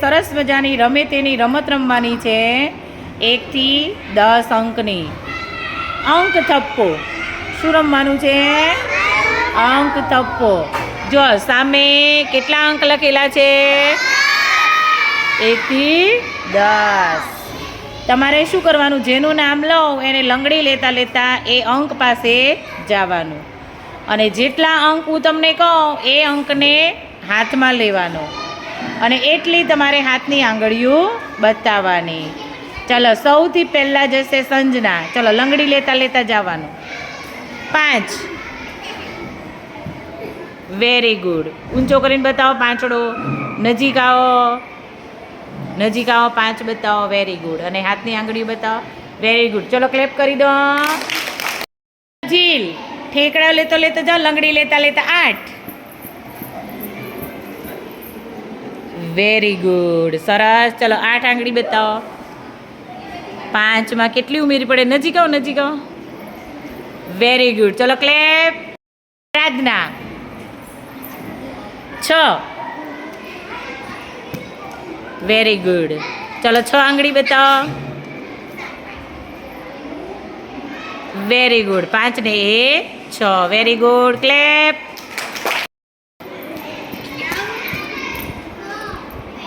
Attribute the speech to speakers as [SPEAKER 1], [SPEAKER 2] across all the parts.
[SPEAKER 1] સરસ મજાની રમે તેની રમત રમવાની છે. એકથી દસ અંકની. અંક થપ્પો. શું રમવાનું છે? અંક થપ્પો. જો સામે કેટલા અંક લખેલા છે? એકથી દસ. તમારે શું કરવાનું? જેનું નામ લો, એને લંગડી લેતા લેતા એ અંક પાસે જવાનું. અને જેટલા અંક હું તમને કહું, એ અંકને હાથમાં લેવાનો. અને એટલી તમારે હાથની આંગળીઓ બતાવવાની. ચલો, સૌથી પહેલાં જશે સંજના. ચલો, લંગડી લેતા લેતા જવાનું. પાંચ. વેરી ગુડ ઊંચો કરીને બતાવો પાંચડો. નજીક આવો નજીક આવો પાંચ બતાવો. વેરી ગુડ અને હાથની આંગળીઓ બતાવો. વેરી ગુડ ચલો ક્લેપ કરી દો. જીલ ઠેકડા લેતો લેતો જાઓ, લંગડી લેતા લેતા આઠ. વેરી ગુડ સરસ. ચલો, આઠ આંગળી બતાવો. પાંચમાં કેટલી ઉમેરી પડે? નજીક આવો નજીક આવો. વેરી ગુડ ચલો ક્લેપ આરાધના. છ. વેરી ગુડ ચલો, છ આંગળી બતાવો. વેરી ગુડ પાંચ ને એ છ. વેરી ગુડ ક્લેપ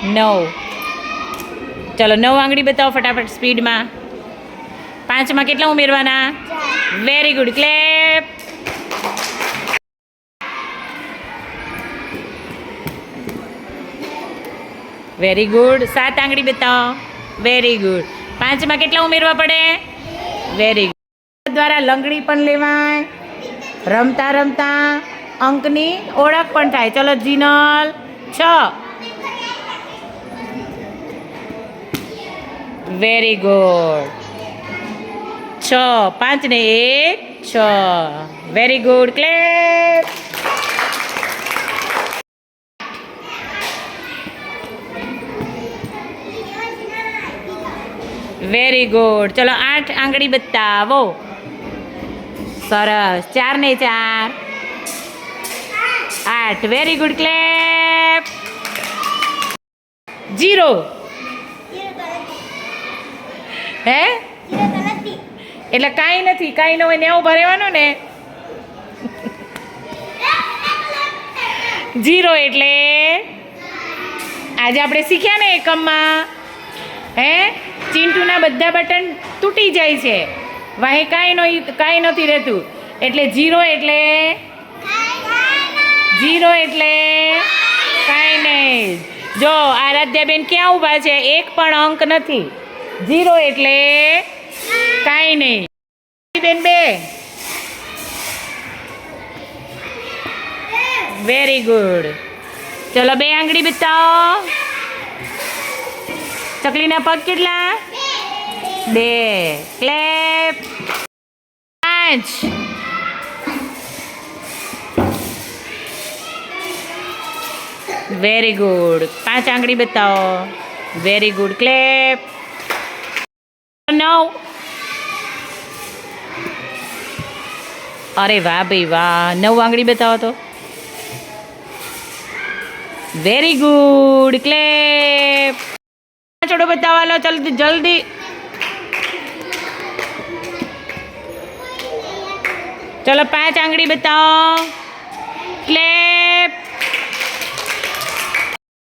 [SPEAKER 1] નવ. ચલો, નવ આંગળી બતાવો ફટાફટ સ્પીડમાં. પાંચમાં કેટલા ઉમેરવાના? Very good clap very good સાત આંગળી બતાવો. વેરી ગુડ પાંચમાં કેટલા ઉમેરવા પડે? વેરી ગુડ દ્વારા લંગડી પણ લેવાય. રમતા રમતા અંકની ઓળખ પણ થાય. ચલો, જીનલ, છ. વેરી ગુડ છ, પાંચ ને એક, છ. Very good clap very good ચલો, આઠ આંગળી બતાવો. સરસ. ચાર ને ચાર. આઠ. વેરી ગુડ ક્લેપ જીરો હે? એટલે કાંઈ નથી, કાંઈ ન હોય ને એવું ભરેવાનું ને. જીરો એટલે આજે આપણે શીખ્યા ને એકમમાં હે? ચિંટુના બધા બટન તૂટી જાય છે. વાહે કાંઈ નો કાંઈ નથી રહેતું. એટલે જીરો એટલે જીરો એટલે કાંઈ નહીં. જો આરાધ્યાબેન ક્યાં ઊભા છે? એક પણ અંક નથી. જીરો એટલે કાંઈ નહીં. બેન બે વેરી ગુડ ચલો બે આંગળી બતાવો. ચકલીના પગ કેટલા? બે. ક્લેપ પાંચ. વેરી ગુડ પાંચ આંગળી બતાવો. વેરી ગુડ ક્લેપ નવ અરે વાહ ભાઈ વાહ. નવ આંગળી બતાવો તો. વેરી ગુડ ક્લેપ ચોડો બતાવવાનો જલ્દી જલ્દી. ચલો, પાંચ આંગળી બતાવો.